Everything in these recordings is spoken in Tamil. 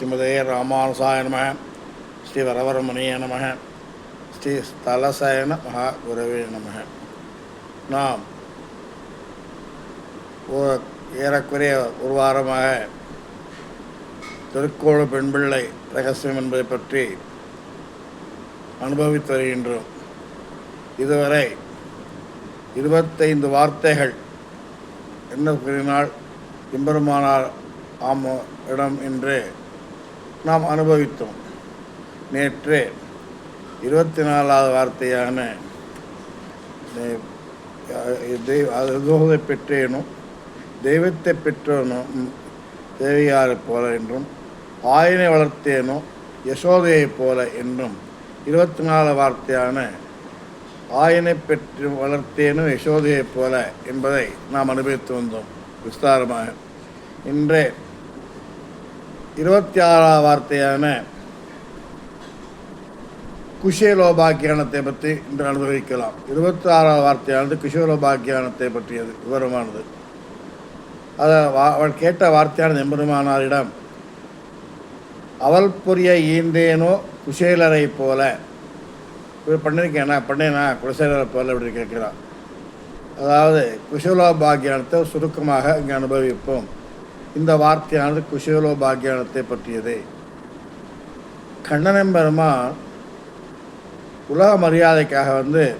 ஸ்ரீமதே ராமானுசாய நம ஸ்ரீ வரவரமணிய நம ஸ்ரீ ஸ்தலசயன மகா குரவே நம நாம் ஓ- ஏறக்குறைய ஒரு வாரமாக திருக்கோள பெண்பிள்ளை ரகசியம் என்பதை பற்றி அனுபவித்து வருகின்றோம். இதுவரை இருபத்தைந்து வார்த்தைகள் என்ன கூறினால் எம்பெருமானார் ஆமோ இடம் என்று நாம் அனுபவித்தோம். நேற்று இருபத்தி நாலாவது வார்த்தையான தெய்- பெற்றேனும் தெய்வத்தை பெற்றோனும் தேவியாரைப் போல என்றும் ஆயினை வளர்த்தேனோ யசோதையைப் போல என்றும் இருபத்தி நாலு வார்த்தையான ஆயினை பெற்று வளர்த்தேனும் யசோதையைப் போல என்பதை நாம் அனுபவித்து வந்தோம். விஸ்தாரமாக. இன்றே இருபத்தி ஆறாம் வார்த்தையான குஷேலோபாக்கியானத்தை பற்றி இன்று அனுபவிக்கலாம் இருபத்தி ஆறாம் வார்த்தையானது குஷேலோபாக்கியானத்தை பற்றியது விவரமானது அதை வா- அவள் கேட்ட வார்த்தையானது எம்பெருமானாரிடம் அவள் புரிய ஈந்தேனோ குஷேலரை போல இது பண்ணியிருக்கேனா பண்ணேனா குஷேலரை போல அப்படி கேட்கிறான் அதாவது குஷலோபாக்கியானத்தை சுருக்கமாக இங்கே அனுபவிப்போம் இந்த வார்த்தையானது குஷலோபாக்கியானத்தை பற்றியது. கண்ணனம் பெருமான் உலக மரியாதைக்காக வந்து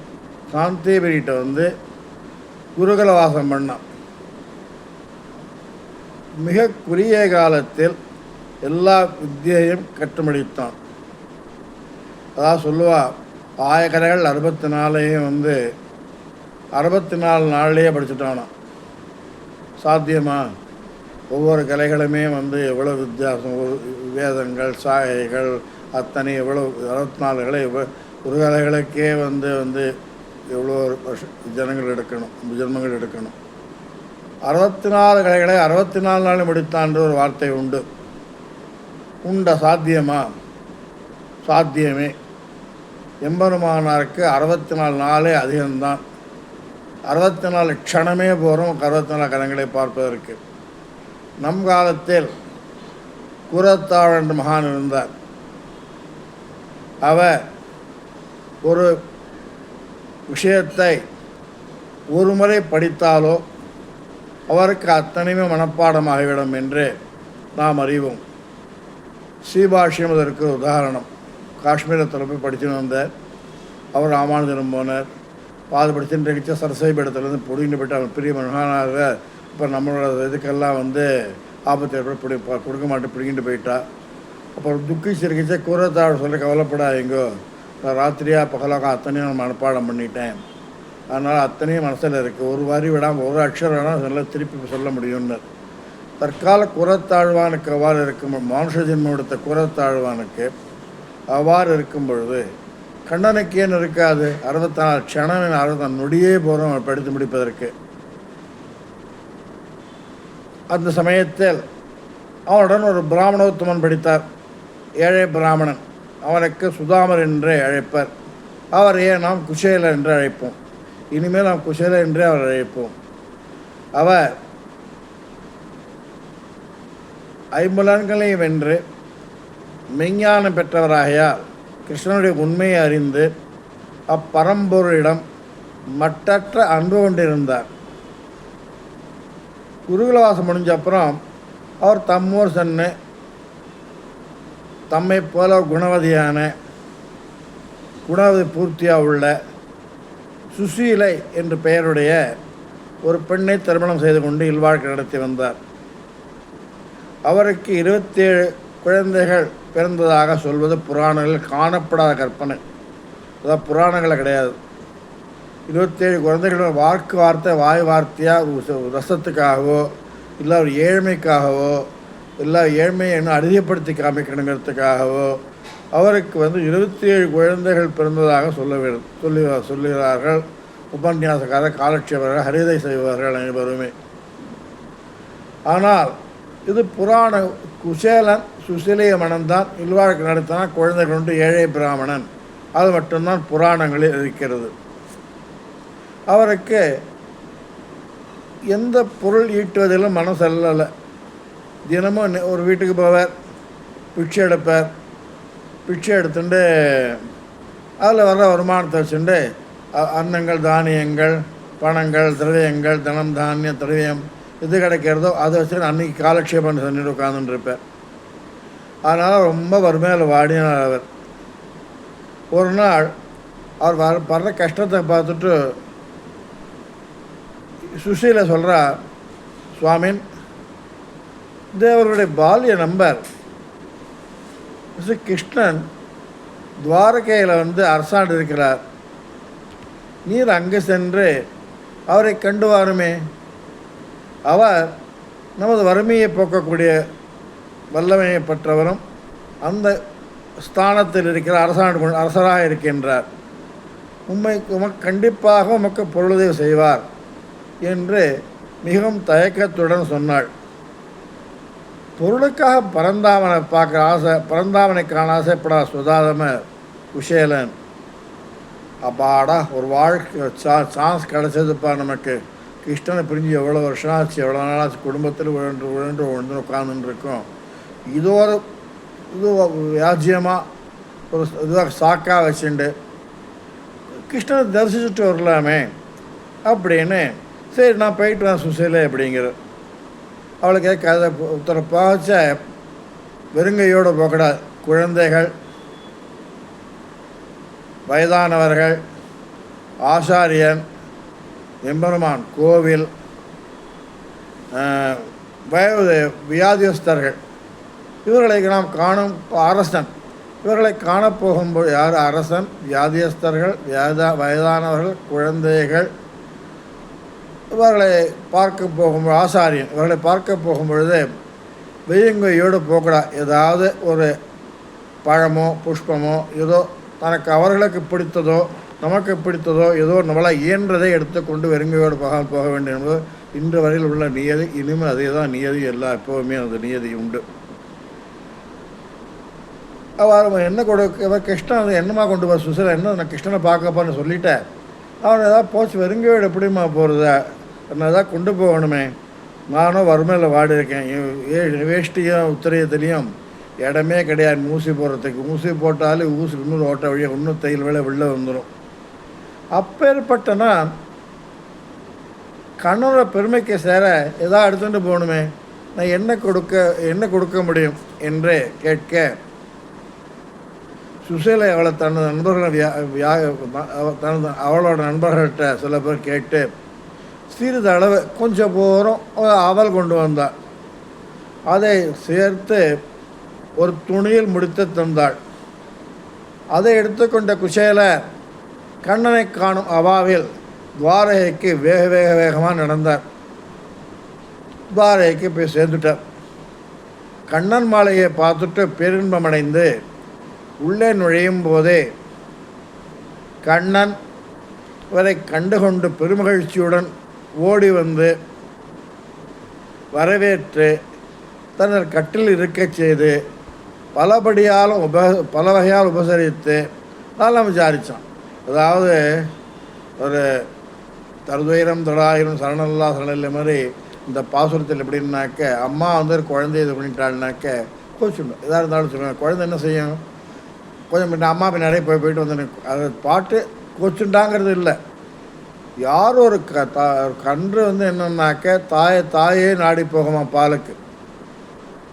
சாந்தேபரிகிட்ட வந்து குருகல வாசம் பண்ணான். மிக குறுகிய காலத்தில் எல்லா வித்தியையும் கட்டுமடித்தான். அதாவது சொல்லுவா ஆயக்கரைகள் அறுபத்தி நாலையும் வந்து அறுபத்தி நாலு நாள்லேயே படிச்சுட்டானாம். சாத்தியமா? ஒவ்வொரு கலைகளுமே வந்து எவ்வளோ வித்தியாசம் வேதங்கள் சாயைகள் அத்தனை எவ்வளோ அறுபத்தி நாலு கலை ஒரு கலைகளுக்கே வந்து வந்து எவ்வளோ வருஷ ஜனங்கள் எடுக்கணும் ஜென்மங்கள் எடுக்கணும். அறுபத்தி நாலு கலைகளை அறுபத்தி நாலு நாள் முடித்தான்ற ஒரு வார்த்தை உண்டு. உண்ட சாத்தியமா? சாத்தியமே. எம்பெருமானாருக்கு அறுபத்தி நாலு நாளே அதிகம்தான். அறுபத்தி நாலு க்ஷணமே போகிறோம் அறுபத்தி நாலு கலங்களை பார்ப்பதற்கு. நம் காலத்தில் குரத்தாழ் என்ற மகான் இருந்தார். அவர் ஒரு விஷயத்தை ஒரு முறை படித்தாலோ அவருக்கு அத்தனையுமே மனப்பாடமாகிவிடும் என்று நாம் அறிவோம். ஸ்ரீபாஷ்யம் அதற்கு உதாரணம். காஷ்மீரத்தில் போய் படிச்சுன்னு வந்தார். அவர் ராமானுஜனம் போனார். பாது படித்து நிகழ்ச்சி சரஸ்வதி பீடத்துலேருந்து பிடிங்கிட்டு போயிட்டு அவர் பெரிய மகானாக இப்போ நம்மளோட இதுக்கெல்லாம் வந்து ஆபத்து ஏற்பட பிடி கொடுக்க மாட்டேன் பிடிங்கிட்டு போயிட்டா. அப்புறம் துக்கி இருந்துச்சு கூரத்தாழ் சொல்லி கவலைப்படாதீங்கோ. நான் ராத்திரியாக பகலாக அத்தனையும் நான் மனப்பாடம் பண்ணிட்டேன். அதனால் அத்தனையும் மனசில் இருக்குது ஒரு வரி விடாமல் ஒரு அக்ஷரம் வேணால் சொல்ல திருப்பி சொல்ல முடியும்னு. தற்கால குரத்தாழ்வானுக்கு அவ்வாறு இருக்கும் மானுஷ ஜென்மம் குறத்தாழ்வானுக்கு குரத்தாழ்வானுக்கு அவ்வாறு இருக்கும் பொழுது கண்ணனுக்கு ஏன் இருக்காது? அறுபத்தி நாலு க்ஷணம் அறுபத்தி நொடியே போகிறோம் படித்து முடிப்பதற்கு. அந்த சமயத்தில் அவனுடன் ஒரு பிராமணோத்தமன் படித்தார். ஏழை பிராமணன். அவனுக்கு சுதாமர் என்று அழைப்பர். அவரையே நாம் குஷேலர் என்று அழைப்போம். இனிமேல் நாம் குஷேலர் என்றே அவர் அழைப்போம். அவர் ஐம்புலன்களையும் வென்று மெஞ்ஞானம் பெற்றவராகையால் கிருஷ்ணனுடைய உண்மையை அறிந்து அப்பரம்பொருளிடம் மட்டற்ற அன்பு கொண்டிருந்தார். குருகுலவாசம் முடிஞ்ச அப்புறம் அவர் தம்மூர் சென்று தம்மை போல குணவதியான குணவதி பூர்த்தியாக உள்ள சுசீலை என்று பெயருடைய ஒரு பெண்ணை திருமணம் செய்து கொண்டு இல்வாழ்க்கை நடத்தி வந்தார். அவருக்கு இருபத்தேழு குழந்தைகள் பிறந்ததாக சொல்வது புராணங்களில் காணப்படாத கற்பனை. அதாவது புராணங்களை கிடையாது. இருபத்தேழு குழந்தைகளோட வாக்கு வார்த்தை வாய் வார்த்தையாக ரசத்துக்காகவோ இல்லை ஒரு ஏழ்மைக்காகவோ இல்லை ஏழ்மையை இன்னும் அதிகப்படுத்தி காமிக்கணுங்கிறதுக்காகவோ அவருக்கு வந்து இருபத்தி ஏழு குழந்தைகள் பிறந்ததாக சொல்ல சொல்லி சொல்லுகிறார்கள். உபன்யாசக்காரர் காலட்சேபர்கள் ஹரிதை செய்வார்கள் அனைவருமே. ஆனால் இது புராண குசேலன் சுசிலிய மனம்தான் இல்வாழ்க்கை நடத்தினான் குழந்தைகள் உண்டு ஏழை பிராமணன். அது மட்டும்தான் புராணங்களில் இருக்கிறது. அவருக்கு எந்த பொருள் ஈட்டுவதிலும் மனம் செல்லலை தினமும் ஒரு வீட்டுக்கு போவார் பிச்சை எடுப்பார். பிச்சை எடுத்துட்டு அதில் வர்ற வருமானத்தை வச்சுட்டு அ- அன்னங்கள் தானியங்கள் பணங்கள் திரவியங்கள் தினம் தானியம் திரவியம் எது கிடைக்கிறதோ அதை வச்சு அன்னைக்கு காலக்ஷேபம் செஞ்சுட்டு உட்காந்துட்டு இருப்பேன் அதனால் ரொம்ப வறுமையில் வாடினார் அவர். ஒரு நாள் அவர் வர படுற கஷ்டத்தை பார்த்துட்டு சுசீல சொல்கிறா சுவாமின் தேவருடைய பால்ய நம்பர் ஸ்ரீ கிருஷ்ணன் துவாரகையில் வந்து அரசாண்டு இருக்கிறார். நீர் அங்கே சென்று அவரை கண்டு வாருமே. அவர் நமது வறுமையை போக்கக்கூடிய வல்லமையை பெற்றவரும் அந்த ஸ்தானத்தில் இருக்கிற அரசாண்டு அரசராக இருக்கின்றார். உண்மை உமக்கு கண்டிப்பாக உமக்கு பொருளுதவி செய்வார். என்று மிகவும் தயக்கத்துடன் சொன்னாள். பொருளுக்காக பரந்தாமனை பார்க்குற ஆசை பரந்தாமனை காண ஆசைப்படா சுதாதம குஷேலன். அப்பாடா ஒரு வாழ்க்கை சா சான்ஸ் கிடச்சதுப்பா நமக்கு. கிருஷ்ணனை பிரிஞ்சு எவ்வளோ வருஷம் ஆச்சு எவ்வளோ நாள் ஆச்சு குடும்பத்தில் விழுந்து விழுந்து விழுந்து உட்காந்துருக்கோம் இது ஒரு இது வியாஜ்யமாக ஒரு இதுவாக சாக்காக வச்சுண்டு கிருஷ்ணனை தரிசிச்சுட்டு வரலாமே அப்படின்னு சரி நான் போயிட்டு வரேன் சுசீலை அப்படிங்கிற. அவளுக்கு கதை ஒருத்தரை பாய்ச்ச வெறுங்கையோடு போகக்கூடாது. குழந்தைகள் வயதானவர்கள் ஆசாரியன் எம்பெருமான் கோவில் வயது வியாதியஸ்தர்கள். இவர்களை நாம் காணும் அரசன். இவர்களை காணப்போகும்போது யார்? அரசன் வியாதியஸ்தர்கள் வயதா வயதானவர்கள் குழந்தைகள் இவர்களை பார்க்க போகும் ஆசாரியன் இவர்களை பார்க்க போகும் பொழுது வெய்யங்கையோடு போகடா ஏதாவது ஒரு பழமோ புஷ்பமோ ஏதோ தனக்கு அவர்களுக்கு பிடித்ததோ நமக்கு பிடித்ததோ ஏதோ நம்மளால் இயன்றதை எடுத்துக்கொண்டு வெறுங்கையோடு போக போக வேண்டும் என்பது இன்று வரையில் உள்ள நியதி. இனிமேல் அதே தான் நியதி எல்லாம் எப்போவுமே அந்த நியதி உண்டு. அவர் என்ன கொடுக்க இவர் கிருஷ்ணன் அதை என்னமா கொண்டு வர சுசில என்ன நான் கிருஷ்ணனை பார்க்கப்போன்னு சொல்லிட்டேன். அவன் ஏதாவது போச்சு வெறுங்கையோடு எப்படிம்மா போகிறத நான் தான் கொண்டு போகணுமே. நானும் வறுமையில் வாடி இருக்கேன் வேஷ்டியும் உத்தரையத்துலேயும் இடமே கிடையாது. ஊசி போடுறதுக்கு. ஊசி போட்டாலே ஊசி இன்னொரு ஓட்ட வழியாக இன்னும் தையல் வேலை வெளில வந்துடும் அப்பேற்பட்டனா கண்ணோட கண்ணனோட பெருமைக்கு சேர ஏதாவது எடுத்துகிட்டு போகணுமே. நான் என்ன கொடுக்க என்ன கொடுக்க முடியும் என்று கேட்க சுசீலை அவளை தனது நண்பர்கள் வியா வியா அவ- தனது அவளோட நண்பர்கள்ட்ட சில பேர் கேட்டு சிறிதளவு அளவு கொஞ்சம் போகிறோம் அவல் கொண்டு வந்தாள் அதை சேர்த்து ஒரு துணியில் முடித்து தந்தாள். அதை எடுத்துக்கொண்ட குசேல கண்ணனை காணும் அவாவில் துவாரகைக்கு வேக வேக வேகமாக நடந்தார். துவாரகைக்கு போய் சேர்ந்துட்டார். கண்ணன் மாலையை பார்த்துட்டு பெருன்பமடைந்து உள்ளே நுழையும் போதே கண்ணன் இவரை கண்டுகொண்டு பெருமகிழ்ச்சியுடன் ஓடி வந்து வரவேற்று தன்னர் கட்டில் இருக்கச் செய்து பலபடியாலும் உப பல வகையால் உபசரித்து நல்லா விசாரித்தான் அதாவது ஒரு தருதுயிரம் தொடாயிரம் சரணல்லா சரணல்ல மாதிரி இந்த பாசுரத்தில் எப்படின்னாக்க அம்மா வந்து ஒரு குழந்தை இது பண்ணிட்டாள்னாக்க கோச்சுடும் எதாக இருந்தாலும் சொல்லுவேன் குழந்தை என்ன செய்யும்? கொஞ்சம் பின்ன அம்மா பின்னாடியே போய் போயிட்டு வந்து அது பாட்டு கோச்சுண்டாங்கிறது இல்லை. யார் ஒரு க தா கன்று வந்து என்னன்னாக்க தாயை தாயே நாடி போகுமா பாலுக்கு.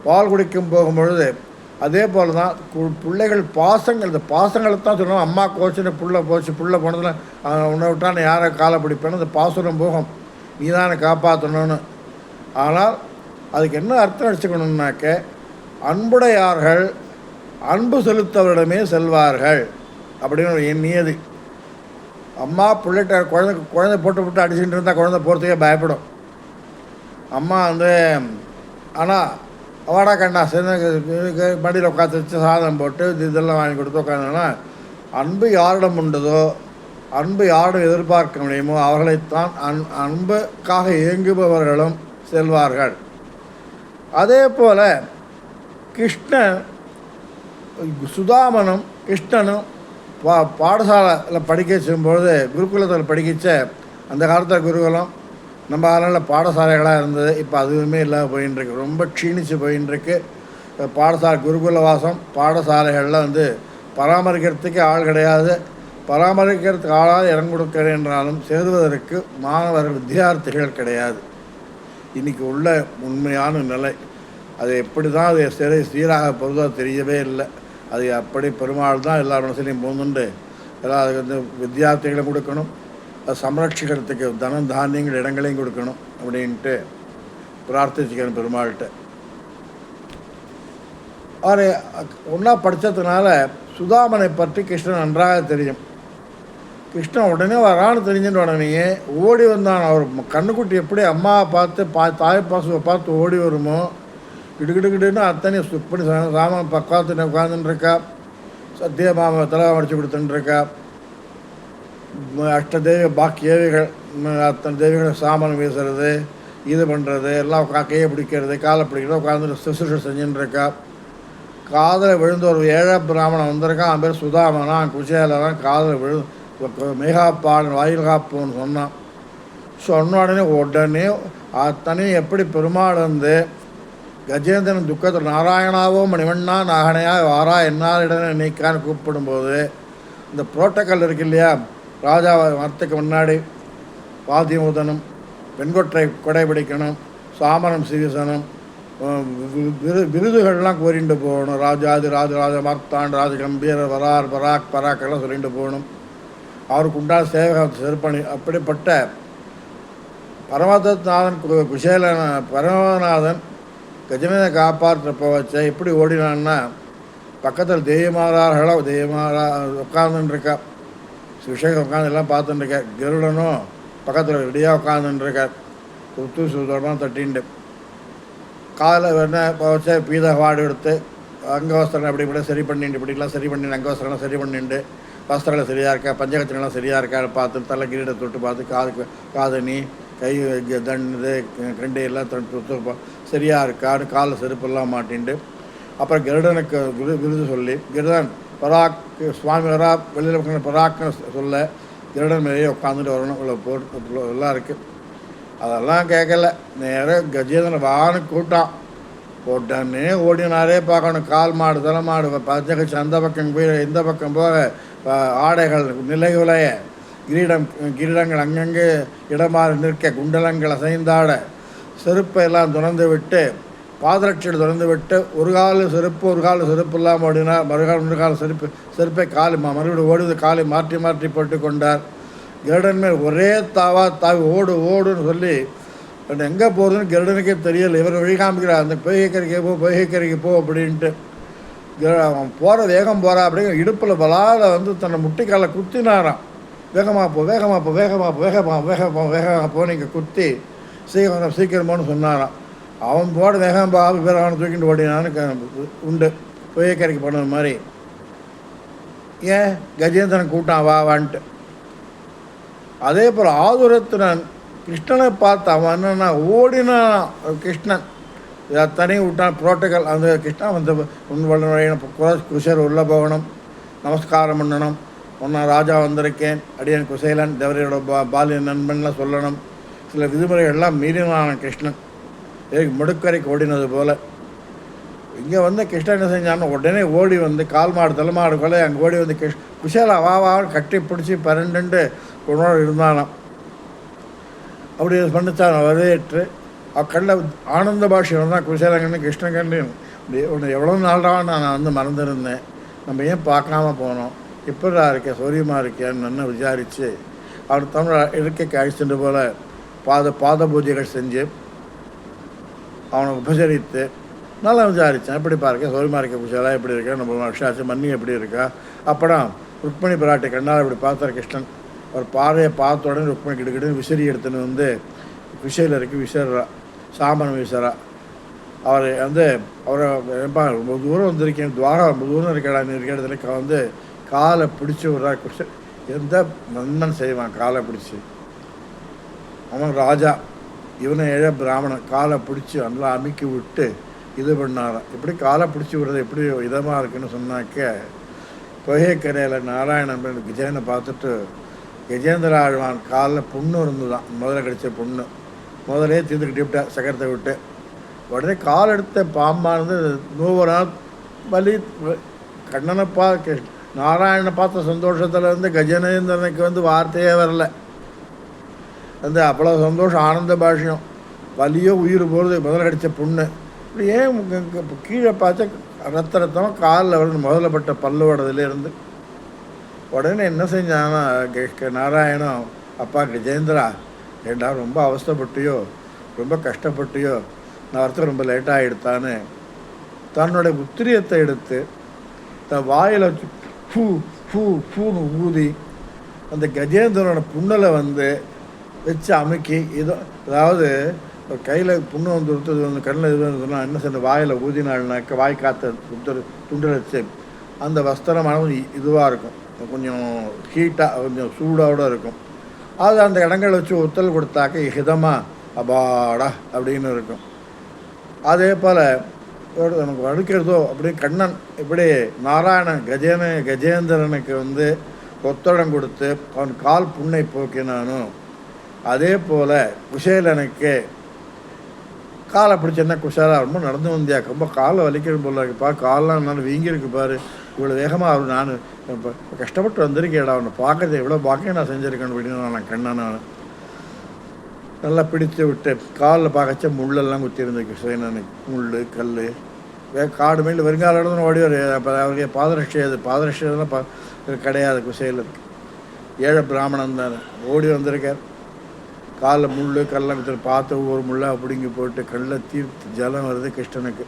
பால் குடிக்கும் போகும்பொழுது அதே போல் தான் கு- பிள்ளைகள் பாசங்கள் இந்த பாசங்களை தான் சொல்லணும் அம்மா கோச்சுன்னு புள்ள போச்சு புள்ள போனதில் உன்னை விட்டா யாரை காலை பிடிப்பேன்னு அந்த பாசுரம் போகும். நீ தானே காப்பாற்றணும்னு ஆனால் அதுக்கு என்ன அர்த்தம் அடிச்சுக்கணுன்னாக்க அன்புடையார்கள் அன்பு செலுத்தவரிடமே செல்வார்கள் அப்படின்னு ஒரு என் நியதி அம்மா பிள்ளைகிட்ட குழந்தை குழந்தை போட்டு போட்டு அடிச்சுட்டு இருந்தால் குழந்தை போகிறதுக்கே பயப்படும். அம்மா வந்து ஆனால் வாடா கண்ணா சேர்ந்து மடியில் உட்காந்து வச்சு சாதம் போட்டு இது இதெல்லாம் வாங்கி கொடுத்து உட்காந்தோன்னா அன்பு யாரிடம் உண்டதோ அன்பு யாரிடம் எதிர்பார்க்க முடியுமோ அவர்களைத்தான் அன் அன்புக்காக இயங்குபவர்களும் செல்வார்கள். அதே போல் கிருஷ்ணன் சுதாமனும் கிருஷ்ணனும் பா பாடசாலையில் படிக்க செய்யும்பொழுது குருகுலத்தில் படிக்கிச்ச அந்த காலத்தில் குருகுலம் நம்ம காலங்களில் பாடசாலைகளாக இருந்தது. இப்போ அதுவுமே இல்லாமல் போயின்னு இருக்கு ரொம்ப க்ஷீணிச்சு போயின்னு இருக்கு பாடசாலை குருகுல வாசம் பாடசாலைகளில் வந்து பராமரிக்கிறதுக்கு ஆள் கிடையாது. பராமரிக்கிறதுக்கு ஆளாக இடம் கொடுக்கிறேன்றாலும் சேருவதற்கு மாணவர்கள் வித்தியார்த்திகள் கிடையாது. இன்னைக்கு உள்ள உண்மையான நிலை. அது எப்படி தான் அது சிறை சீராக பொதுவாக தெரியவே இல்லை. அது அப்படி பெருமாள் தான் எல்லா மனசுலையும் போந்துண்டு எல்லாம் அதுக்கு வந்து வித்தியார்த்திகளும் கொடுக்கணும் அது சம்ரட்சிக்கிறதுக்கு தனம் தானியங்கள் இடங்களையும் கொடுக்கணும் அப்படின்ட்டு பிரார்த்திச்சுக்கிறேன் பெருமாள்கிட்ட. அவர் ஒன்றா படித்ததுனால சுதாமனை பற்றி கிருஷ்ணன் நன்றாக தெரியும். கிருஷ்ணன் உடனே வரான்னு தெரிஞ்சுட்டு உடனே ஓடி வந்தான். அவர் கண்ணுக்குட்டி எப்படி அம்மாவை பார்த்து பா தாய் பாசுவை பார்த்து ஓடி வருமோ கிடுகிடுகிடுன்னு அத்தனை சுக் பண்ணி சா- ராமன் பக்காத்து உட்காந்துட்டு இருக்கா தலை அடிச்சு கொடுத்துட்டுருக்கா அஷ்ட ம- பாக்கி தேவிகள் அத்தனை தேவிகள் சாமன் வீசுறது இது பண்ணுறது எல்லாம் உக்கா கையை பிடிக்கிறது காலை பிடிக்கிறது உட்காந்துட்டு சுசுஷை செஞ்சுட்டு இருக்கா காதில் விழுந்த ஒரு ஏழை பிராமணன் வந்திருக்கான் அவன் பேர் சுதாமனா குசேலதான் காதில் விழு மேகாப்பான் வாயில் காப்புன்னு சொன்னான் சொன்ன உடனே உடனே அத்தனையும் எப்படி பெருமாள் வந்து கஜேந்திரன் துக்கத்தில் நாராயணாவோ மணிவண்ணா நாகனையா வாரா என்னாரிடனே நீக்கான்னு கூப்பிடும்போது இந்த புரோட்டோக்கால் இருக்கு இல்லையா? ராஜா வரத்துக்கு முன்னாடி வாத்தியமுதனம் வெண்கொற்றை கொடை பிடிக்கணும் சாமரம் சிவிசனம் விரு விருதுகள்லாம் கோரிண்டு போகணும். ராஜாதி ராஜ ராஜ மார்த்தாண்ட் ராஜ கம்பீர வரார் பராக் பராக் எல்லாம் சொல்லிட்டு போகணும். அவருக்கு உண்டான சேவகத்தை செருப்பணி அப்படிப்பட்ட பரமதநாதன் கு- குசேலன பரமநாதன் கஜனதை காப்பாற்றப்பவச்சா எப்படி ஓடினான்னா பக்கத்தில் தெய்வமாறார்களோ தெய்வமாரா உட்காந்துருக்கா சுஷேகம் உட்காந்து எல்லாம் பார்த்துட்டு கருடனும் பக்கத்தில் ரெடியாக உட்காந்துருக்கேன் குத்து சுத்தமாக தட்டிண்டு காலை என்ன வச்ச பீத வாடு எடுத்து அங்கவஸ்திரம் அப்படி இப்படி சரி பண்ணிட்டு இப்படிலாம் சரி பண்ணி அங்கவஸ்திரம்லாம் சரி பண்ணிட்டு வஸ்திரங்கள் சரியாக இருக்கா பஞ்சகத்திரம்லாம் சரியாக இருக்கா பார்த்து தலை கிரீட தொட்டு பார்த்து காது காதணி கை க- தண் இது எல்லாம் தொட்டு சரியாக இருக்கான்னு காலில் செருப்பெல்லாம் மாட்டின்ட்டு. அப்புறம் கருடனுக்கு விரு விருது சொல்லி கருடன் பராக் சுவாமி வரா வெளியில் உட்காந்து பராக்னு சொல்ல கருடன் மேலேயே உட்காந்துட்டு வரணும். இவ்வளோ போட்டு எல்லாம் இருக்குது அதெல்லாம் கேட்கல நேராக கஜேந்திரன் வான்னு கூட்டான் உடனே ஓடினாரே பார்க்கணும். கால் மாடு தலை மாடு பச்சைக்கச்சு அந்த பக்கம் போய் இந்த பக்கம் போக ஆடைகள் நிலை கிரீடம் கிரீடங்கள் அங்கங்கே இடமாறு நிற்க குண்டலங்கள் அசைந்தாட செருப்பை எல்லாம் துறந்து விட்டு பாதரட்சியில் திறந்து விட்டு ஒரு கால செருப்பு ஒரு கால செருப்பு இல்லாமல் ஓடினார் மறுகால் ஒரு கால செருப்பு செருப்பை காலி மா- மறுபடியும் ஓடுது காலை மாற்றி மாற்றி போட்டு கொண்டார். கருடன் மேல் ஒரே தாவா தாவி ஓடு ஓடுன்னு சொல்லி எங்கே போகிறதுன்னு கருடனுக்கே தெரியல. இவர் வழி காமிக்கிறார். அந்த பொய்கைக்கரைக்கு போ பொய்கைக்கரைக்கு போ அப்படின்ட்டு. அவன் போகிற வேகம் போகிறா அப்படிங்கிற இடுப்பில் பலால வந்து தன்னை முட்டிக்கால குத்தினாராம். வேகமாக போ வேகமாக போ வேகமாக போ வேகமாக வேகமாக வேகமாக போ நீங்கள் குத்தி சீக்கிரம் சீக்கிரமானு சொன்னாராம் அவன் போட வேகம் பா வேற தூக்கிட்டு ஓடினான்னு உண்டு பொய்கைக்கரைக்கு போனது மாதிரி ஏன் கஜேந்திரன் கூட்டான் வா வான்ட்டு அதே போல் ஆதுரத்துடன் கிருஷ்ணனை பார்த்து அவன் என்னன்னா ஓடினான் கிருஷ்ணன் தனியும் விட்டான் புரோட்டோக்கால் அந்த கிருஷ்ணா வந்து உன் வழியான குசர் உள்ளே போகணும் நமஸ்காரம் பண்ணணும் ஒன்றா ராஜா வந்திருக்கேன் அடியன் குசேலன் தேவரையோட பா பாலிய நண்பன்லாம் சொல்லணும். சில விதிமுறைகள்லாம் மீறினான கிருஷ்ணன். ஏய் முடுக்கரைக்கு ஓடினது போல். இங்கே வந்து கிருஷ்ணன் என்ன செஞ்சான்னு உடனே ஓடி வந்து கால் மாடு தலைமாடு கொலை அங்கே ஓடி வந்து கிருஷ் குசேலா வா வா கட்டி பிடிச்சி பன்னெண்டு உன்னோட இருந்தானாம். அப்படி பண்ணித்தான் வரவேற்று. கண்ணில் ஆனந்த பாஷையில் தான் குசேலங்கன்னு கிருஷ்ணகண்டன் உன்னை எவ்வளோ நாளாக நான் வந்து மறந்துருந்தேன். நம்ம ஏன் பார்க்காம போனோம்? இப்படா இருக்கேன் சௌரியமாக இருக்கேன்னு விசாரித்து அவர் தமிழ் இருக்கைக்கு அழிச்சுட்டு போல் பாத பாத பூஜைகள் செஞ்சு அவனை உபசரித்து நல்லா விசாரித்தேன் எப்படி பாருக்க சௌரியமாக இருக்க குஷாலா எப்படி இருக்கா நம்ம வருஷாச்சு மன்னி எப்படி இருக்கா? அப்படம் ருக்மணி பிராட்டி கண்ணால் இப்படி பார்த்தார் கிருஷ்ணன். அவர் பாறையை பார்த்த உடனே ருக்மணி கிடுக்கிட்டு விசிறி எடுத்துன்னு வந்து விஷயில் இருக்கு விசிறா சாமன் விசிறா. அவர் வந்து அவரை ரொம்ப தூரம் வந்திருக்கேன் துவாரம் ரொம்ப தூரம் இருக்கடா நீ இருக்க இடத்துல வந்து காலை பிடிச்சி விட்றா குடிச்சு எந்த நன்மன் செய்வான் காலை பிடிச்சி? அவன் ராஜா இவனை ஏழை பிராமணன் காலை பிடிச்சி நல்லா அமுக்கி விட்டு இது பண்ணாராம். இப்படி காலை பிடிச்சி விடுறது எப்படி இதமாக இருக்குன்னு சொன்னாக்க கொகைக்கரையில் நாராயணன் பெண் விஜயனை பார்த்துட்டு கஜேந்திர ஆழ்வான் காலில் புண்ணு இருந்துதான் முதல்ல கிடைச்ச புண்ணு. முதலே தீர்த்துக்கிட்டு விட்டா சக்கரத்தை விட்டு. உடனே கால் எடுத்த பாம்பானது நூறு நாள் வலி கண்ணனை பார்க்க நாராயணனை பார்த்த சந்தோஷத்தில் இருந்து கஜனேந்திரனுக்கு வந்து வார்த்தையே வரல. வந்து அவ்வளோ சந்தோஷம் ஆனந்த பாஷ்யம். வலியோ உயிர் போகிறது முதல்ல அடித்த புண்ணு. இப்படி ஏன் கீழே பார்த்தா ரத்த ரத்தமாக காலில் வந்து முதல்ல பட்ட பல்லுவடதுலேருந்து உடனே என்ன செஞ்சாங்கன்னா க- நாராயணம் அப்பா கஜேந்திரா ஏண்டா ரொம்ப அவஸ்தைப்பட்டியோ? ரொம்ப கஷ்டப்பட்டியோ? நான் வரத்துக்கு ரொம்ப லேட்டாக எடுத்தான்னு தன்னுடைய உத்திரியத்தை எடுத்து தன் வாயில் பூ பூ பூன்னு ஊதி அந்த கஜேந்திரனோட புண்ணலை வந்து வச்சு அமுக்கி ஏதோ அதாவது கையில் புண்ணு வந்து கொடுத்தது வந்து கண்ணில் இது இருந்ததுன்னா என்ன சொன்ன வாயில் ஊதினாள்னாக்க வாய் காத்த துண்டு துண்டு வச்சு அந்த வஸ்திரமானது இதுவாக இருக்கும். கொஞ்சம் ஹீட்டாக கொஞ்சம் சூடாவோட இருக்கும். அது அந்த இடங்களை வச்சு ஒத்தல் கொடுத்தாக்க ஹிதமாக அபாடா அப்படின்னு இருக்கும். அதே போல் நமக்கு வடுக்கிறதோ அப்படின்னு கண்ணன் இப்படி நாராயணன் கஜேன கஜேந்திரனுக்கு வந்து ஒத்தடம் கொடுத்து அவன் கால் புண்ணை போக்கினானோ அதே போல் குசேலனுக்கு காலை பிடிச்ச குஷாலாக ரொம்ப நடந்து வந்தியா ரொம்ப காலை வலிக்கிறது போல இருக்குப்பா காலெலாம் என்னால் வீங்கியிருக்கு பாரு இவ்வளோ வேகமாக அவர் நான் இப்போ கஷ்டப்பட்டு வந்திருக்கேடா அவனை பார்க்கறது எவ்வளோ பாக்கியம் நான் செஞ்சுருக்கேன் அப்படின்னு நான் கண்ணன் நான். நல்லா பிடித்து விட்டு காலில் பார்க்கச்ச முள்ளெல்லாம் குத்தி கிருஷ்ணனுக்கு முள் கல் காடு மேல் வருங்கால இடத்துல ஓடி வர. அப்போ அவருடைய பாதரட்சை அது பாதரட்சை இதெல்லாம் பா கிடையாது குசையில் ஏழை பிராமணன் தானே. ஓடி வந்திருக்கார். காலில் முள் கல்லாம் பார்த்து ஒரு முள்ளாக பிடுங்கி போட்டு கல்லில் தீர்த்து ஜலம் வருது கிருஷ்ணனுக்கு.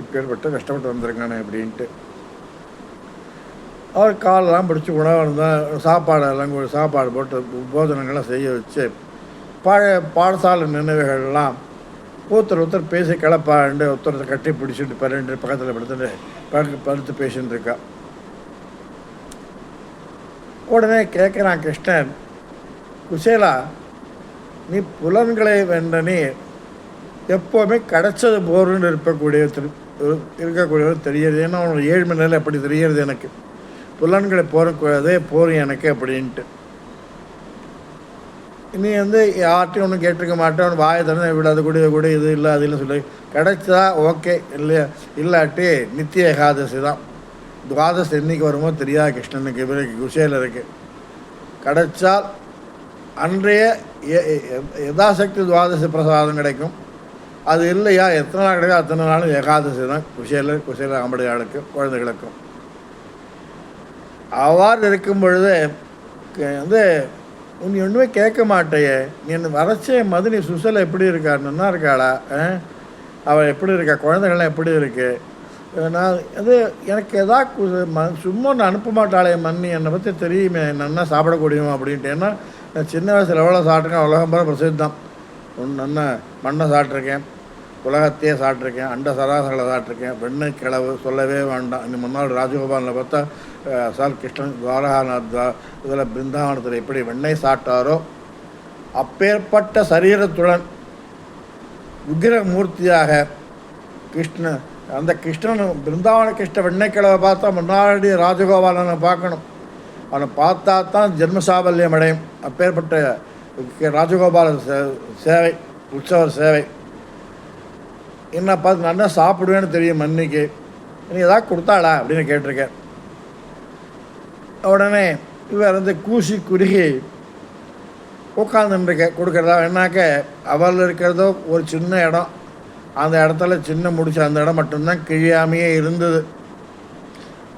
இப்பேற்பட்ட கஷ்டப்பட்டு வந்திருக்கானே அப்படின்ட்டு. அவர் காலெல்லாம் பிடிச்சி உணவு இருந்தால் சாப்பாடெல்லாம் சாப்பாடு போட்டு போஜனங்கள்லாம் செய்ய வச்சு பழைய பாடசாலை நினைவுகள்லாம் ஒருத்தர் ஒருத்தர் பேசி கிளப்பாண்டு ஒருத்தரத்தை கட்டி பிடிச்சிட்டு பன்னெண்டு பக்கத்தில் படுத்துட்டு படுத்து படுத்து பேசின்னு இருக்கா. உடனே கேட்குறான் கிருஷ்ணன் குசேலா நீ புலன்களை வென்ற நீ எப்போவுமே கிடைச்சது போருன்னு இருக்கக்கூடிய திரு இருக்கக்கூடியவர் தெரியுது. ஏன்னா உனக்கு ஏழு மணி நேரம் அப்படி தெரிகிறது எனக்கு. புலன்களை போறதே போரும் எனக்கு அப்படின்ட்டு. நீ வந்து யார்ட்டையும் ஒன்றும் கேட்டிருக்க மாட்டேன். வாயை திறந்து விட அது கூட இது கூட இது இல்லை அது இல்லை சொல்லி. கிடைச்சா ஓகே இல்லையா? இல்லாட்டி நித்திய ஏகாதசி தான். துவாதசி என்னைக்கு வருமோ தெரியாது கிருஷ்ணனுக்கு இவருக்கு குசையில் இருக்கு கிடைச்சால் அன்றைய யதாசக்தி துவாதசி பிரசாதம் கிடைக்கும். அது இல்லையா? எத்தனை நாள் கிடைக்கும் அத்தனை நாளும் ஏகாதசி தான். குசையில் குசையில் ஆம்படையாளுக்கு குழந்தைகளுக்கும். அவ்வாறு இருக்கும் பொழுது வந்து உன்னை ஒன்றுமே கேட்க மாட்டேயே. நீ என்ன மது மதுனி சுசலை எப்படி இருக்கா? நல்லா இருக்காளா? ஆ? அவள் எப்படி இருக்கா? குழந்தைகள்லாம் எப்படி இருக்குது நான் அது எனக்கு எதா ம சும்மா நான் அனுப்ப மாட்டாளே மண்ணி என்னை பற்றி தெரியுமே. நன்னா சாப்பிடக்கூடியும் அப்படின்ட்டு. ஏன்னா நான் சின்ன வயசில் எவ்வளோ சாப்பிட்ருக்கேன் உலகம் பூரா பிரசித்தம். ஒன்று நன்னா மண்ணை சாப்பிட்ருக்கேன் உலகத்தையே சாப்பிட்ருக்கேன் அண்ட சராசங்களை சாப்பிட்ருக்கேன் வெண்ணை கிழவு சொல்லவே வேண்டாம். இந்த முன்னாள் ராஜகோபாலில் பார்த்தா சால் கிருஷ்ணன் துவாரகாநாத் இதில் பிருந்தாவனத்தில் எப்படி வெண்ணை சாப்பிட்டாரோ அப்பேற்பட்ட சரீரத்துடன் விக்கிரமூர்த்தியாக கிருஷ்ண அந்த கிருஷ்ணன் பிருந்தாவன கிருஷ்ண வெண்ணைக்கிழவை பார்த்தா முன்னாடி ராஜகோபாலனை பார்க்கணும். அவனை பார்த்தா தான் ஜென்மசாபல்யம் அடையும். அப்பேற்பட்ட ராஜகோபால சேவை உற்சவர் சேவை. என்ன பார்த்து நான் என்ன சாப்பிடுவேன்னு தெரியும் மண்ணுக்கு? நீ ஏதாவது கொடுத்தாளா? அப்படின்னு கேட்டிருக்கேன். உடனே இவர் வந்து கூசி குறுகி உட்காந்துருக்க கொடுக்குறதா? என்னாக்க அவரில் இருக்கிறதோ ஒரு சின்ன இடம். அந்த இடத்துல சின்ன முடிச்சு அந்த இடம் மட்டும்தான் கிழியாமையே இருந்தது.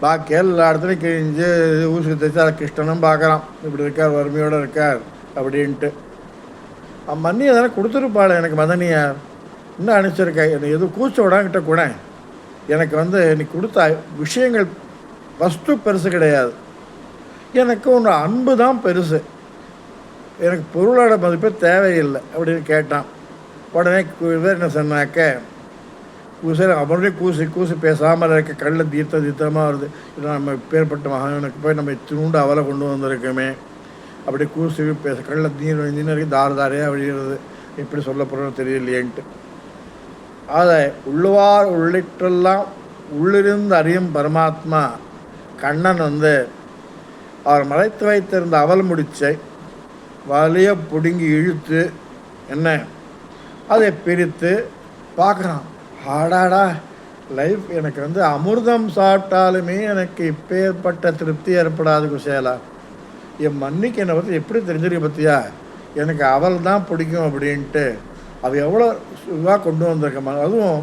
பாக்கி எல்லா இடத்துலையும் கிழிஞ்சு ஊசி தைச்சு அதை கிருஷ்ணனும் பார்க்குறான். இப்படி இருக்கார் வறுமையோடு இருக்கார். அப்படின்ட்டு. மன்னி அதெல்லாம் கொடுத்துருப்பாள் எனக்கு மதனியார் இன்னும் அனுப்பிச்சிருக்கேன் என்னை எதுவும் கூச்ச விடாங்கிட்ட கூட. எனக்கு வந்து நீ கொடுத்த விஷயங்கள் வஸ்து பெருசு கிடையாது. எனக்கு உன்னோட அன்பு தான் பெருசு. எனக்கு பொருளோட மதிப்பே தேவையில்லை அப்படின்னு கேட்டான். உடனே இவர் என்ன சொன்னாக்க கூசல் அவருடைய கூசி கூசி பேசாமல் இருக்க கள்ள தீர்த்த தீர்த்தமாக வருது. இது நம்ம பேர்பட்ட மகனுக்கு போய் நம்ம திருண்டு அவலை கொண்டு வந்திருக்கோமே. அப்படி கூசி பேச கள்ள நீர் நீருக்கு தார தாரையாக வழிகிறது. எப்படி சொல்ல போகிறோம் தெரியலையேன்ட்டு. அதை உள்ளுவார் உள்ளிட்டெல்லாம் உள்ளிருந்து அறியும் பரமாத்மா கண்ணன் வந்து அவர் மறைத்து வைத்திருந்த அவல் முடிச்சை வலிய பிடுங்கி இழுத்து என்ன? அதை பிரித்து பார்க்குறான். ஆடாடா லைஃப் எனக்கு வந்து அமிர்தம் சாப்பிட்டாலுமே எனக்கு இப்பேற்பட்ட திருப்தி ஏற்படாது குசேலா. என் மன்னிக்கு என்னை பற்றி எப்படி தெரிஞ்சிருக்க பற்றியா எனக்கு அவள் தான் பிடிக்கும் அப்படின்ட்டு. அது எவ்வளோ இதாக கொண்டு வந்திருக்க அதுவும்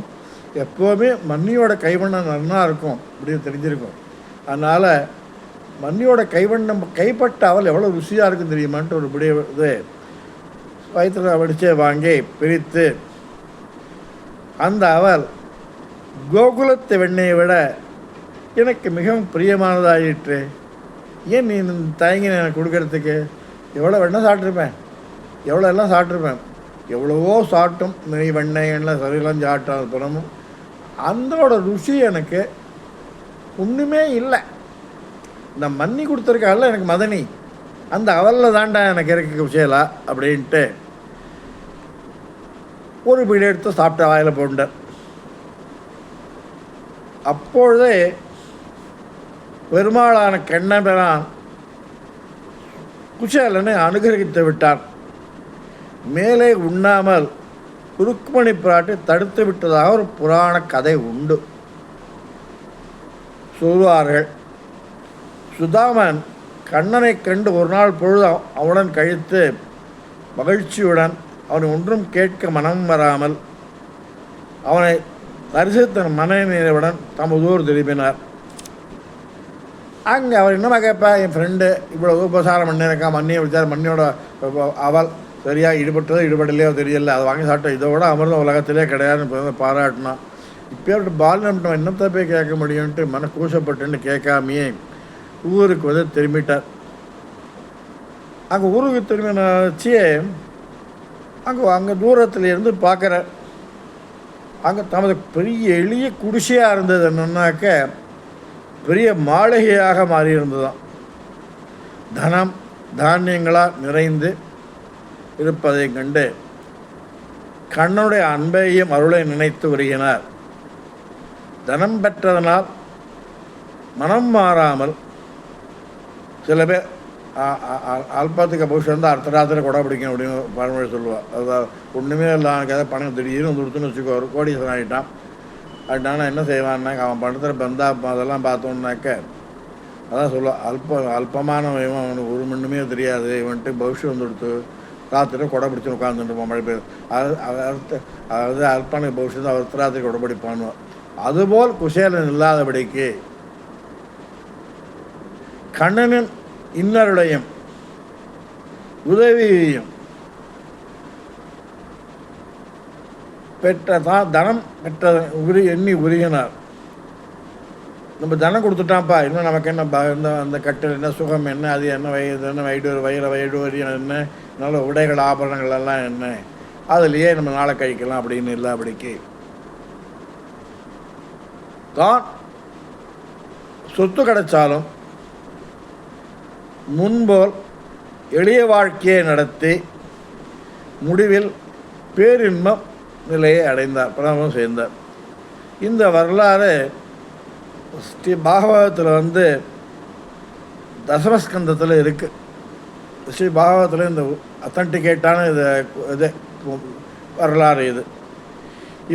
எப்போவுமே மண்ணியோட கைவண்ணம் நல்லா இருக்கும் அப்படின்னு தெரிஞ்சிருக்கும். அதனால் மண்ணியோட கைவண்ணம் கைப்பட்ட அவள் எவ்வளோ ருசியாக இருக்கும் தெரியுமான்ட்டு ஒரு இப்படி இது. வயிற்றில் வடிச்சே வாங்கி பிரித்து அந்த அவல் கோகுலத்து வெண்ணெயை விட எனக்கு மிகவும் பிரியமானதாயிற்று. ஏன் நீ தயங்கி எனக்கு கொடுக்கறதுக்கு? எவ்வளோ வெண்ணெய் சாப்பிட்ருப்பேன் எவ்வளோ எல்லாம் சாப்பிட்ருப்பேன் எவ்வளவோ சாப்பிட்டும். நெய் வெண்ணெய் எண்ணெய் சரியெல்லாம் சாப்பிட்டால் அப்புறமும். அந்தோட ருசி எனக்கு ஒன்றுமே இல்லை. இந்த மன்னி கொடுத்துருக்கால எனக்கு மதனி. அந்த அவலில் தாண்டா எனக்கு இருக்க விஷயலா அப்படின்ட்டு ஒரு பீடு எடுத்து சாப்பிட்ட வாயில் போண்டார் அப்பொழுதே பெருமாளான கண்ணபிரான் குசேலனை அனுகிரகித்து விட்டார் மேலே உண்ணாமல் ருக்மணி பிராட்டி தடுத்து விட்டதாக ஒரு புராண கதை உண்டு. சொல்வார்கள் சுதாமன் கண்ணனை கண்டு ஒரு நாள் பொழுது அவனுடன் கழித்து மகிழ்ச்சியுடன் அவனை ஒன்றும் கேட்க மனம் வராமல் அவனை தரிசித்தன் மனநிறைவுடன் தமது ஊர் திரும்பினார். அங்கே அவர் என்னமா கேட்பா என் ஃப்ரெண்டு இவ்வளோ உபசாரம் பண்ணியிருக்கான் மண்ணியை விழிச்சார் மண்ணியோட அவள் சரியாக ஈடுபட்டதோ ஈடுபடலையோ தெரியல. அதை வாங்கி சாப்பிட்டோம் இதோட அமிர்தம் உலகத்திலே கிடையாதுன்னு பாராட்டினான் இப்பேற்பட்ட பாலினம் நம்ம என்னத்தை போய் கேட்க முடியும்ன்ட்டு மன கூசப்பட்டுன்னு கேட்காமையே ஊருக்கு வந்து திரும்பிட்டார். அங்கே ஊருக்கு திரும்பின அங்கே அங்கே தூரத்தில் இருந்து பார்க்குற அங்கே தமது பெரிய எளிய குடிசையாக இருந்தது என்னன்னாக்க பெரிய மாளிகையாக மாறி இருந்ததுதான் தனம் தானியங்களாக நிறைந்து இருப்பதைக் கண்டு கண்ணனுடைய அன்பையும் அருளை நினைத்து வருகினார் தனம் பெற்றதனால் மனம் மாறாமல் சில பேர் அ- அ- அல்பத்துக்கு வந்து அடுத்த ராத்திரி கொடை பிடிக்கும் அப்படின்னு பழமொழி சொல்லுவாள் அது ஒன்றுமே இல்லாமல் கதை பணம் திடீர்னு வந்து கொடுத்துன்னு வச்சுக்கோ ஒரு கோடீஸ்வரன் ஆகிட்டான் அப்படின்னா என்ன செய்வான்னாக்க அவன் பணத்தில் பந்தா அதெல்லாம் பார்த்தோன்னாக்க அதான் சொல்லுவாள் அல்ப அல்பமான இவன் அவனுக்கு ஒரு மண்ணுமே தெரியாது இவன்ட்டு பவிஷ்யம் வந்து கொடுத்து ராத்திரி கொடை பிடிச்சி உட்காந்துருப்பான் மழை பெய்யும் அது அர்த்த அதாவது அல்பான பவிஷத்து அவர் ராத்திரி கொடை அதுபோல் குசேலன் இல்லாதபடிக்கு கண்ணனின் இன்னருடையும் உதவியையும் பெற்ற தான் தனம் பெற்ற உரி எண்ணி உரியனார். நம்ம தனம் கொடுத்துட்டான்ப்பா. இன்னும் நமக்கு என்ன இந்த அந்த கட்டில் என்ன சுகம் என்ன அது என்ன வயது என்ன வயிடு வயிற வயிறு வரி என்ன நல்ல உடைகள் ஆபரணங்கள் எல்லாம் என்ன? அதுலேயே நம்ம நாளை கழிக்கலாம் அப்படின்னு இல்லை அப்படிக்கு. தான் சொத்து கிடைச்சாலும் முன்போல் எளிய வாழ்க்கையை நடத்தி முடிவில் பேரின்பம் நிலையை அடைந்தார் பிரணவம் சேர்ந்தார். இந்த வரலாறு ஸ்ரீ பாகவதத்தில் வந்து தசமஸ்கந்தத்தில் இருக்குது ஸ்ரீ பாகவதத்தில் இந்த அத்தன்டிகேட்டான இது இது வரலாறு இது.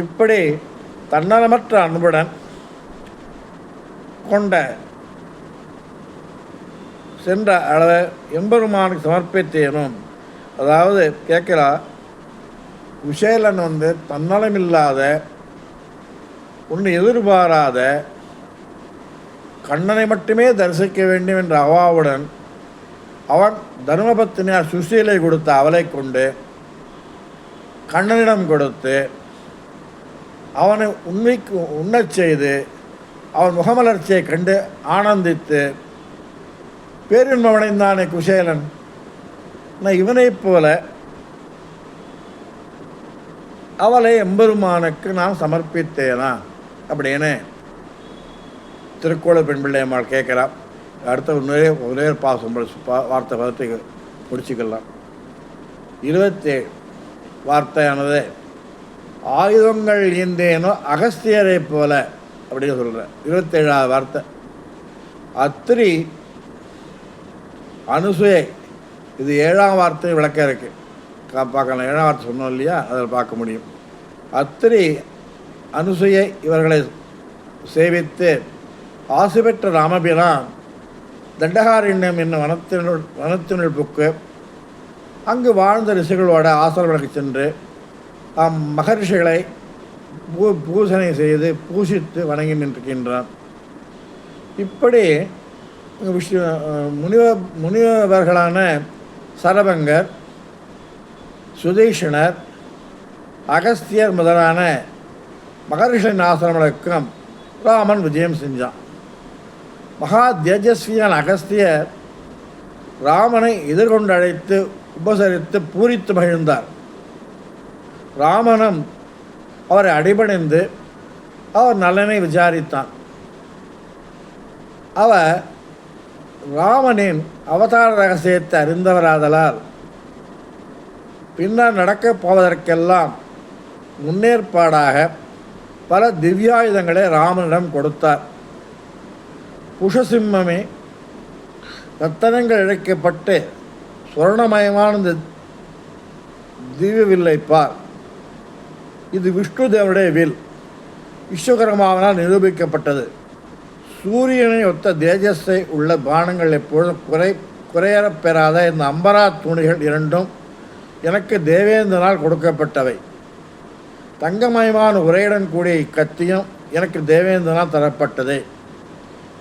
இப்படி தன்னலமற்ற அன்புடன் கொண்ட சென்ற அளவை எம்பெருமானுக்கு சமர்ப்பித்தேனும். அதாவது கேட்கிறா விஷேலன் வந்து தன்னலமில்லாத ஒன்று எதிர்பாராத கண்ணனை மட்டுமே தரிசிக்க வேண்டும் என்ற அவாவுடன் அவன் தர்மபத்தினியார் சுசீலை கொடுத்த அவளை கொண்டு கண்ணனிடம் கொடுத்து அவனை உண்மைக்கு உண்ணச் செய்து அவன் முகமலர்ச்சியை கண்டு ஆனந்தித்து பேரின்பமடைந்தானே குசேலன்? நான் இவனைப் போல அவளை எம்பெருமானுக்கு நான் சமர்ப்பித்தேனா? அப்படின்னு திருக்கோள பெண் பிள்ளையம்மாள் கேட்குறா. அடுத்த ஒரே ஒரே பாசம் பா- வார்த்தை பதத்தை முடிச்சுக்கலாம். இருபத்தேழு. வார்த்தையானது ஆயுதங்கள் ஈந்தேனோ அகஸ்தியரை போல அப்படின்னு சொல்கிறேன் இருபத்தேழாவது வார்த்தை அத்திரி அனுசுயை. இது ஏழாம் வார்த்தை விளக்க இருக்கு. கா- பார்க்கலாம். ஏழாம் வார்த்தை சொன்னோம் இல்லையா? அதில் பார்க்க முடியும். அத்திரி அனுசுயை இவர்களை சேவித்து ஆசு பெற்ற ராமபிரான் தண்டகாரண்யம் என்னும் வனத்தினுள் வனத்தினுள் புக்கு அங்கு வாழ்ந்த ரிஷிகளோட ஆசிரமனுக்கு சென்று அம் மகரிஷிகளை பூ பூசனை செய்து பூசித்து வணங்கி நின்றிருக்கின்றான். இப்படி விஷ்ணு முனிவ முனிவர்களான சரபங்கர் சுதீஷனர் அகஸ்தியர் முதலான மகர்ஷியின் ஆசிரமங்களுக்கும் ராமன் விஜயம் செஞ்சான். மகா தேஜஸ்வியான அகஸ்தியர் ராமனை எதிர்கொண்டழைத்து உபசரித்து பூரித்து மகிழ்ந்தார். ராமனும் அவரை அடிபணிந்து அவர் நலனை விசாரித்தான். அவர் ராமனின் அவதார ரகசியத்தை அறிந்தவராதலால் பின்னர் நடக்கப் போவதற்கெல்லாம் முன்னேற்பாடாக பல திவ்யாயுதங்களை ராமனிடம் கொடுத்தார். புஷசிம்மமே ரத்தனங்கள் இழைக்கப்பட்டு சுவர்ணமயமான இந்த திவ்ய வில்லை பார். இது விஷ்ணு தேவனுடைய வில். விஸ்வகரமாவனால் நிரூபிக்கப்பட்டது. சூரியனை ஒத்த தேஜஸை உள்ள பானங்கள் எப்பொழுதும் குறை குறையறப் பெறாத இந்த அம்பரா துணிகள் இரண்டும் எனக்கு தேவேந்திரனால் கொடுக்கப்பட்டவை. தங்கமயமான உரையுடன் கூடிய இக்கத்தியும் எனக்கு தேவேந்திரனால் தரப்பட்டது.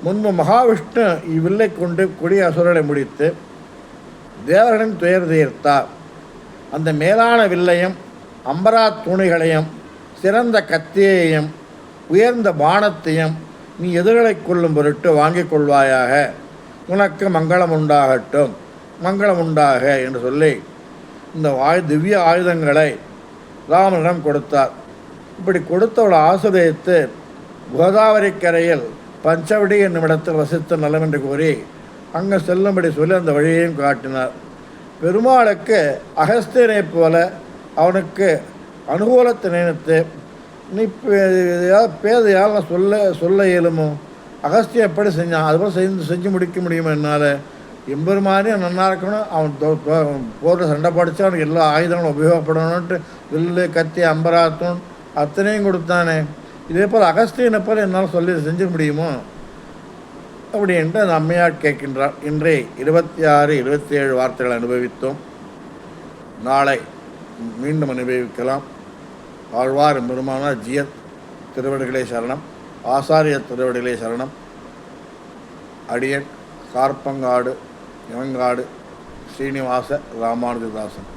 முன்பு மகாவிஷ்ணு இவ்வில்லை கொண்டு கொடிய அசுரனை முடித்து தேவர்களின் துயர் தீர்த்தார். அந்த மேலான வில்லையும் அம்பரா துணிகளையும் சிறந்த கத்தியையும் உயர்ந்த பானத்தையும் நீ எதிர்களை கொள்ளும் பொருட்டு வாங்கிக் கொள்வாயாக. உனக்கு மங்களம் உண்டாகட்டும் மங்களம் உண்டாக என்று சொல்லி இந்த ஆயு திவ்ய ஆயுதங்களை ராமனிடம் கொடுத்தார். இப்படி கொடுத்தவளை ஆசிரியத்து கோதாவரி கரையில் பஞ்சவடி என்னுமிடத்தில் வசித்த நலம் என்று கூறி அங்கே செல்லும்படி சொல்லி அந்த வழியையும் காட்டினார். பெருமாளுக்கு அகஸ்தியனை போல அவனுக்கு அனுகூலத்தை நினைத்து நீ பே- பேதையால் நான் சொல்ல சொல்ல இயலுமோ? அகஸ்தியம் எப்படி செஞ்சான் அதுபோல் செஞ்சு செஞ்சு முடிக்க முடியுமா என்னால்? எம்பெருமானே நல்லா இருக்கணும். அவன் போட்டு போரில் சண்டை படித்து அவனுக்கு எல்லா ஆயுதங்களும் உபயோகப்படணும்ன்ட்டு வில்லு கத்தி அம்பராத்தூன் அத்தனையும் கொடுத்தானே. இதே போல் அகஸ்தியனை போல் என்னால் சொல்லி செஞ்சுக்க முடியுமோ? அப்படி என்று அந்த அம்மையார் கேட்கின்றார். இன்றே இருபத்தி ஆறு இருபத்தி ஏழு வார்த்தைகளை அனுபவித்தோம். நாளை மீண்டும் அனுபவிக்கலாம். ஆழ்வார் பெருமானார் ஜியத் திருவடிகளே சரணம். ஆசாரிய திருவடிகளே சரணம். அடியன் கார்பங்காடு இவங்காடு ஸ்ரீனிவாச ராமானுஜதாசன்.